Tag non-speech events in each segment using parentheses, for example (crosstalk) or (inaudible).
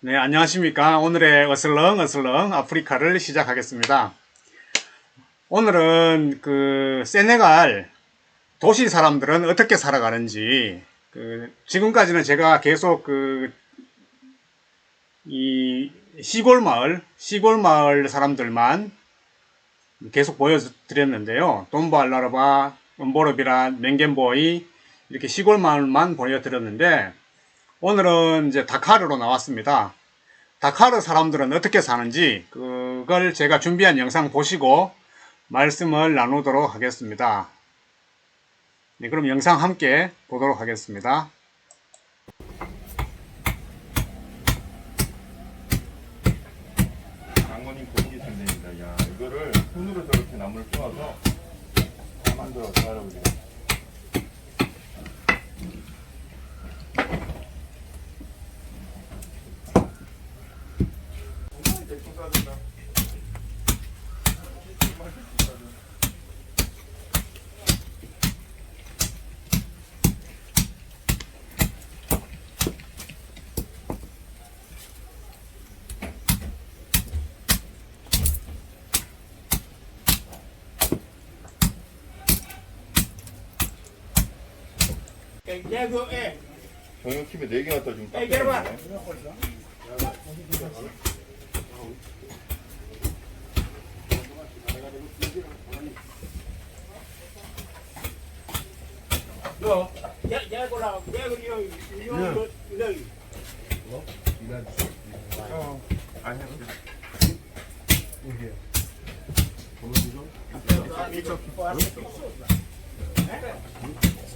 네, 안녕하십니까. 오늘의 어슬렁, 어슬렁 아프리카를 시작하겠습니다. 오늘은 그 세네갈 도시 사람들은 어떻게 살아가는지, 그 지금까지는 제가 계속 그 이 시골 마을, 시골 마을 사람들만 계속 보여드렸는데요. 돈바알라르바, 음보르비라, 맹겐보이 이렇게 시골 마을만 보여드렸는데 오늘은 이제 다카르로 나왔습니다. 다카르 사람들은 어떻게 사는지 그걸 제가 준비한 영상 보시고 말씀을 나누도록 하겠습니다. 네, 그럼 영상 함께 보도록 하겠습니다. 장모님 고기 선생입니다. 야 이거를 손으로 저렇게 나무를 쪼아서 다 만들어서 할아버지가. 대충 싸준다. 정육팀에 4개 갖다 주면 딱 되겠네.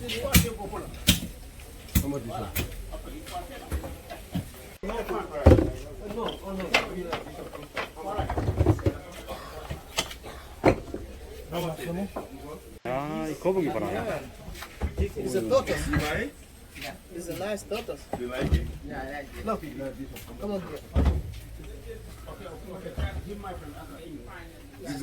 아니 아, 이 거북이 봐라. It's a tortoise. It's a nice tortoise. You like it? No, come on here. This is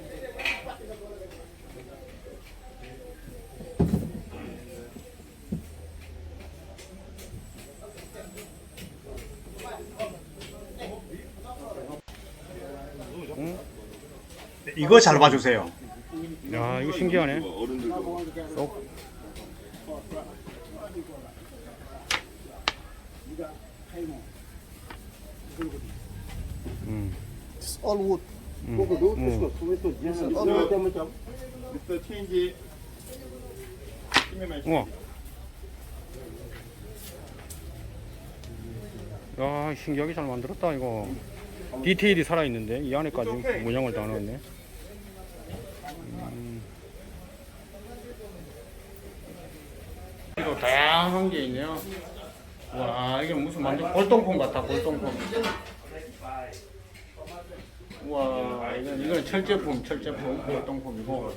이거 잘 봐주세요. 야 이거 신기하네. 어른들도. 음. All wood. 음. 힘에만 우와. 야 신기하게 잘 만들었다 이거. 디테일이 살아 있는데 이 안에까지 모양을 다 넣었네. 음. 이거 다양한 게 있네요. 와 이게 무슨 완전 골동품 같아 골동품. 와 이건 이건 철제품 철제품 골동품이고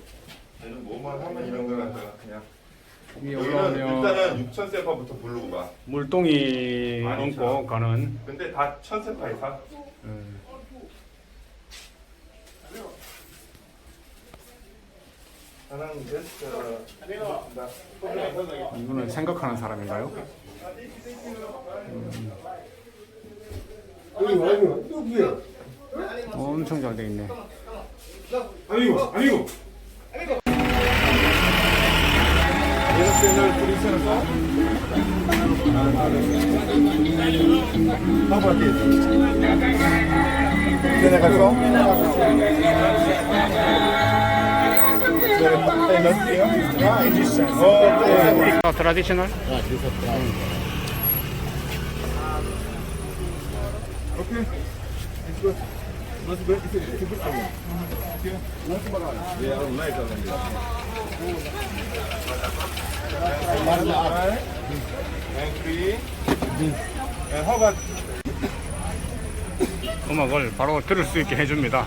뭐만 하면 이런 걸 갖다가 그냥. 위에 여기는 올라오면 일단은 6천 세파부터 부르고 봐. 물동이 많이 얹고 가는 근데 다 1천 세파 이상. 음. 하나는 됐어. 나 이거는 생각하는 사람인가요? 엄청 잘 돼 있네. 아니고 아니고. 봐봐 내려가 서 오케이 아, 트라디셔널? 오케이 Let's go. It's a, it's a good one. Yeah, I don't like that one. And three. And how about 음악을 바로 들을 수 있게 해줍니다.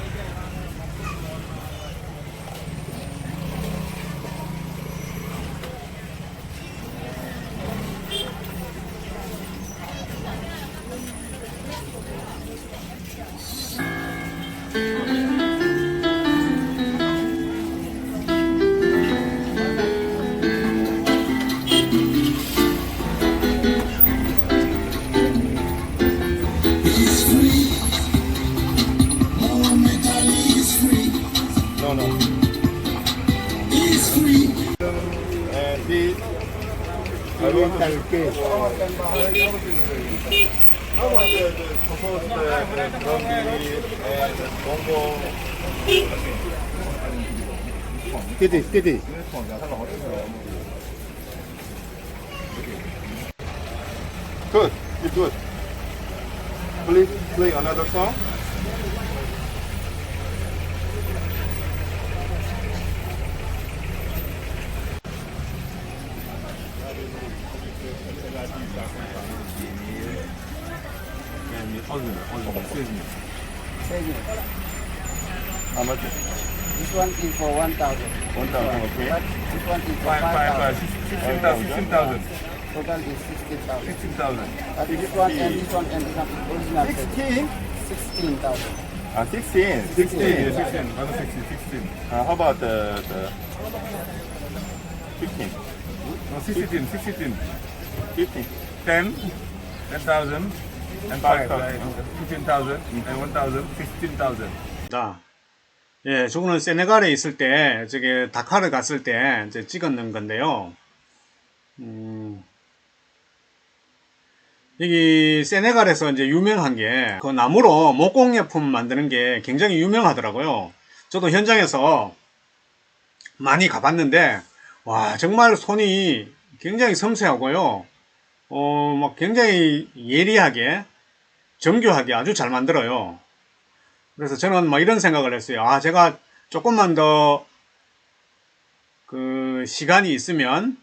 Uh, and bongo? Kitty, kitty. Good, you good. Please play another song. original, original, seasonal. Seasonal. How much? This one is for 1,000. 1,000, okay. But this one is for 5,000. 16,000. 16,000. Total is 16,000. 16,000. But this one and this one and this one 16? 16,000. Uh, 16. 16. 16. 160, 16. How about the 15? No, 16, 16. 15. 10? 10,000. And five thousand. Fifteen thousand. And one thousand. Sixteen thousand. 자, 예, 저거는 세네갈에 있을 때, 저기 다카르 갔을 때 이제 찍었는 건데요. 음, 여기 세네갈에서 이제 유명한 게 그 나무로 목공예품 만드는 게 굉장히 유명하더라고요. 저도 현장에서 많이 가봤는데, 와, 정말 손이 굉장히 섬세하고요. 어, 막 굉장히 예리하게, 정교하게 아주 잘 만들어요. 그래서 저는 뭐 이런 생각을 했어요. 아, 제가 조금만 더 그 시간이 있으면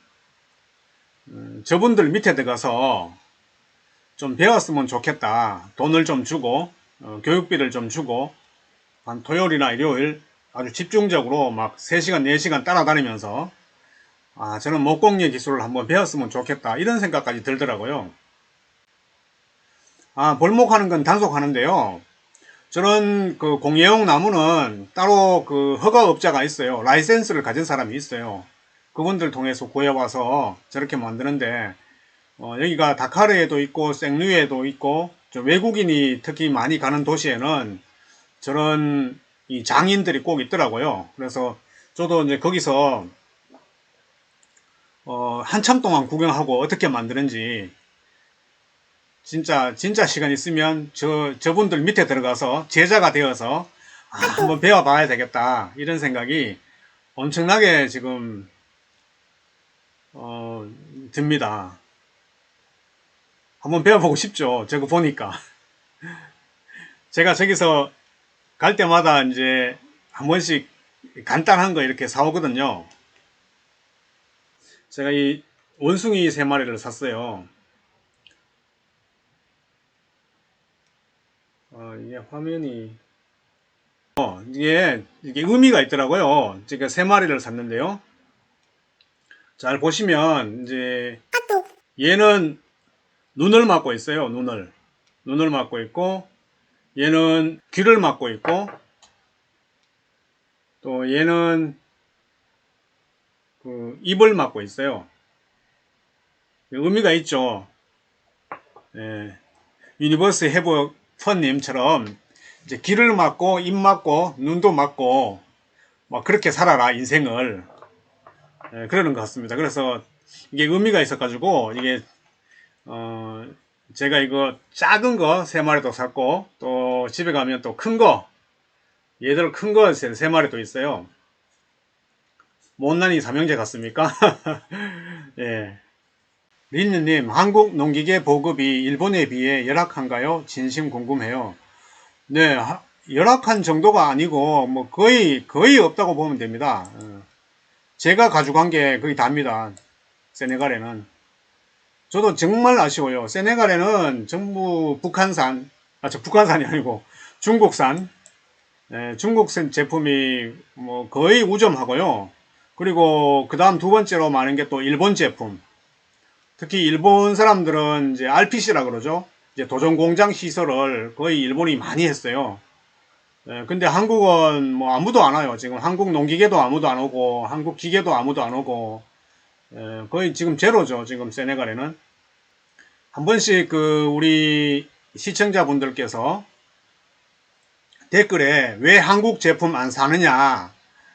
음, 저분들 밑에 들어가서 좀 배웠으면 좋겠다. 돈을 좀 주고 어, 교육비를 좀 주고 한 토요일이나 일요일 아주 집중적으로 막 3시간, 4시간 따라다니면서 아, 저는 목공예 기술을 한번 배웠으면 좋겠다. 이런 생각까지 들더라고요. 아, 볼목하는 건 단속하는데요. 저는 그 공예용 나무는 따로 그 허가업자가 있어요. 라이센스를 가진 사람이 있어요. 그분들 통해서 구해와서 저렇게 만드는데, 어, 여기가 다카르에도 있고, 생루에도 있고, 저 외국인이 특히 많이 가는 도시에는 저런 이 장인들이 꼭 있더라고요. 그래서 저도 이제 거기서, 어, 한참 동안 구경하고 어떻게 만드는지 진짜 진짜 시간 있으면 저 저분들 밑에 들어가서 제자가 되어서 아, 한번 배워봐야 되겠다 이런 생각이 엄청나게 지금 어, 듭니다. 한번 배워보고 싶죠. 저거 보니까 제가 저기서 갈 때마다 이제 한 번씩 간단한 거 이렇게 사오거든요. 제가 이 원숭이 세 마리를 샀어요. 어, 이게 화면이 어, 이게 이게 의미가 있더라고요. 제가 세 마리를 샀는데요. 잘 보시면 이제 얘는 눈을 막고 있어요. 눈을 눈을 막고 있고 얘는 귀를 막고 있고 또 얘는 그 입을 막고 있어요. 의미가 있죠. 예. 유니버스 해부 펀님처럼 이제 귀를 막고 입 막고 눈도 막고 막 그렇게 살아라 인생을 예, 그러는 것 같습니다. 그래서 이게 의미가 있어가지고 이게 어 제가 이거 작은 거 세 마리도 샀고 또 집에 가면 또 큰 거 얘들 큰 거 세 마리도 있어요. 못난이 삼형제 같습니까? (laughs) 예. 린느님, 한국 농기계 보급이 일본에 비해 열악한가요? 진심 궁금해요. 네, 하- 열악한 정도가 아니고, 뭐, 거의, 거의 없다고 보면 됩니다. 어. 제가 가져간 게 거의 답니다. 세네갈에는. 저도 정말 아쉬워요. 세네갈에는 전부 북한산, 아, 저 북한산이 아니고, 중국산 예, 중국산 제품이 뭐 거의 우점하고요. 그리고 그 다음 두 번째로 많은 게 또 일본 제품. 특히 일본 사람들은 이제 RPC라 그러죠. 이제 도전 공장 시설을 거의 일본이 많이 했어요. 예, 근데 한국은 뭐 아무도 안 와요. 지금 한국 농기계도 아무도 안 오고, 한국 기계도 아무도 안 오고, 예, 거의 지금 제로죠. 지금 세네갈에는. 한 번씩 그 우리 시청자분들께서 댓글에 왜 한국 제품 안 사느냐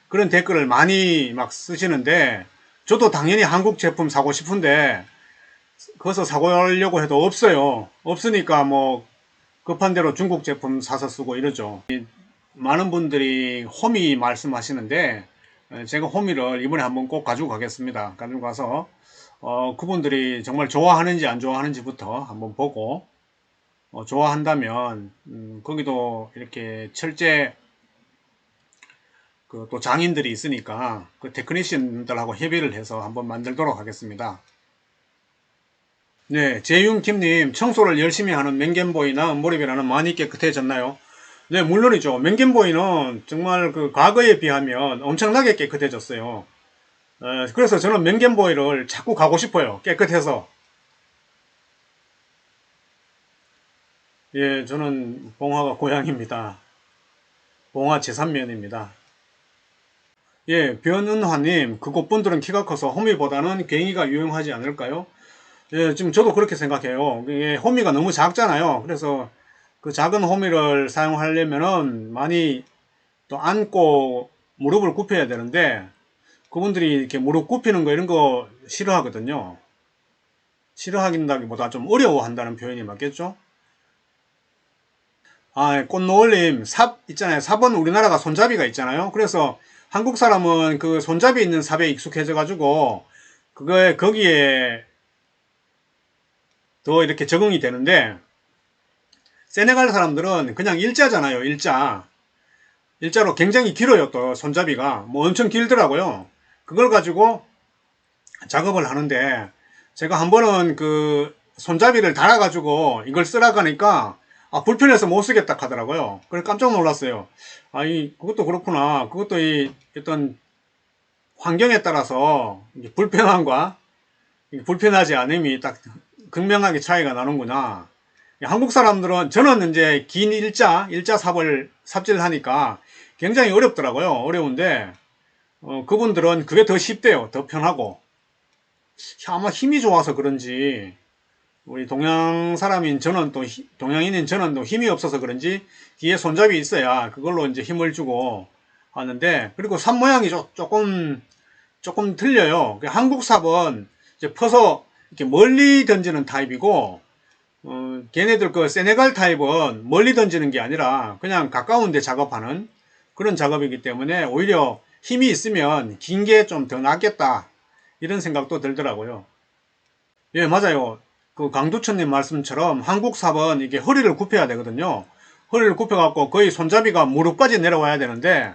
그런 댓글을 많이 막 쓰시는데 저도 당연히 한국 제품 사고 싶은데 거기서 사고하려고 해도 없어요. 없으니까 뭐 급한 대로 중국 제품 사서 쓰고 이러죠. 이 많은 분들이 호미 말씀하시는데 에, 제가 호미를 이번에 한번 꼭 가지고 가겠습니다. 가지고 가서 어, 그분들이 정말 좋아하는지 안 좋아하는지부터 한번 보고 어, 좋아한다면 음, 거기도 이렇게 철제 그 또 장인들이 있으니까 그 테크니션들하고 협의를 해서 한번 만들도록 하겠습니다. 네, 재윤킴님 청소를 열심히 하는 맹겜보이나 은보리비라는 많이 깨끗해졌나요? 네, 물론이죠. 맹겜보이는 정말 그 과거에 비하면 엄청나게 깨끗해졌어요. 에, 그래서 저는 맹겜보이를 자꾸 가고 싶어요. 깨끗해서. 예, 저는 봉화가 고향입니다. 봉화 제3면입니다. 예, 변은화님, 그곳분들은 키가 커서 호미보다는 괭이가 유용하지 않을까요? 예, 지금 저도 그렇게 생각해요. 예, 호미가 너무 작잖아요. 그래서 그 작은 호미를 사용하려면은 많이 또 앉고 무릎을 굽혀야 되는데 그분들이 이렇게 무릎 굽히는 거 이런 거 싫어하거든요. 싫어하긴다기보다 좀 어려워한다는 표현이 맞겠죠? 아, 꽃노을님, 삽 있잖아요. 삽은 우리나라가 손잡이가 있잖아요. 그래서 한국 사람은 그 손잡이 있는 삽에 익숙해져 가지고 그거에 거기에 더 이렇게 적응이 되는데 세네갈 사람들은 그냥 일자잖아요. 일자. 일자로 굉장히 길어요. 또 손잡이가 뭐 엄청 길더라고요. 그걸 가지고 작업을 하는데 제가 한 번은 그 손잡이를 달아 가지고 이걸 쓰라고 하니까 아, 불편해서 못 쓰겠다 하더라고요. 그래서 깜짝 놀랐어요. 아, 이, 그것도 그렇구나. 그것도 이, 어떤 환경에 따라서 불편함과 불편하지 않음이 딱 극명하게 차이가 나는구나. 한국 사람들은 저는 이제 긴 일자, 일자 삽을 삽질 하니까 굉장히 어렵더라고요. 어려운데 어, 그분들은 그게 더 쉽대요. 더 편하고. 아마 힘이 좋아서 그런지 우리 동양 사람인 저는 또 히- 동양인인 저는 또 힘이 없어서 그런지 뒤에 손잡이 있어야 그걸로 이제 힘을 주고 하는데 그리고 삽 모양이 조, 조금 조금 틀려요. 그 한국 삽은 이제 퍼서 이렇게 멀리 던지는 타입이고 어, 걔네들 그 세네갈 타입은 멀리 던지는 게 아니라 그냥 가까운 데 작업하는 그런 작업이기 때문에 오히려 힘이 있으면 긴 게 좀 더 낫겠다 이런 생각도 들더라고요. 예, 맞아요. 그 강두천님 말씀처럼 한국 삽은 이게 허리를 굽혀야 되거든요. 허리를 굽혀갖고 거의 손잡이가 무릎까지 내려와야 되는데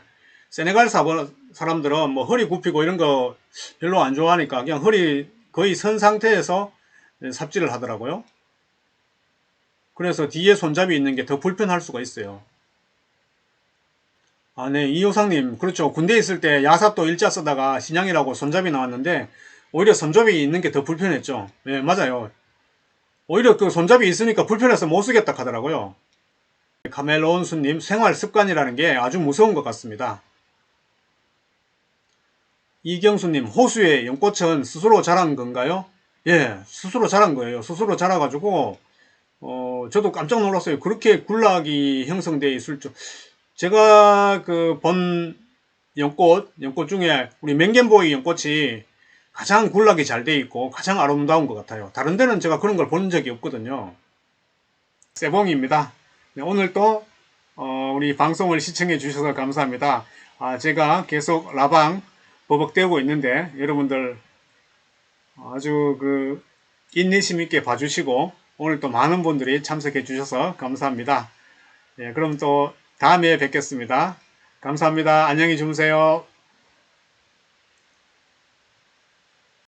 세네갈 삽은 사람들은 뭐 허리 굽히고 이런 거 별로 안 좋아하니까 그냥 허리 거의 선 상태에서 삽질을 하더라고요. 그래서 뒤에 손잡이 있는 게 더 불편할 수가 있어요. 아, 네, 이호상님. 그렇죠. 군대 있을 때 야삽도 일자 쓰다가 신양이라고 손잡이 나왔는데, 오히려 손잡이 있는 게 더 불편했죠. 예, 맞아요. 오히려 그 손잡이 있으니까 불편해서 못 쓰겠다 하더라고요. 카멜론수님, 생활 습관이라는 게 아주 무서운 것 같습니다. 이경수님, 호수의 연꽃은 스스로 자란 건가요? 예, 스스로 자란 거예요. 스스로 자라가지고, 어, 저도 깜짝 놀랐어요. 그렇게 군락이 형성되어 있을 줄. 제가 그 본 연꽃, 연꽃 중에 우리 맹겐보이 연꽃이 가장 군락이 잘 돼 있고 가장 아름다운 것 같아요. 다른 데는 제가 그런 걸 본 적이 없거든요. 세봉입니다. 네, 오늘 또 어, 우리 방송을 시청해 주셔서 감사합니다. 아, 제가 계속 라방 버벅대고 있는데 여러분들 아주 그 인내심 있게 봐주시고 오늘 또 많은 분들이 참석해 주셔서 감사합니다. 예, 그럼 또 다음에 뵙겠습니다. 감사합니다. 안녕히 주무세요.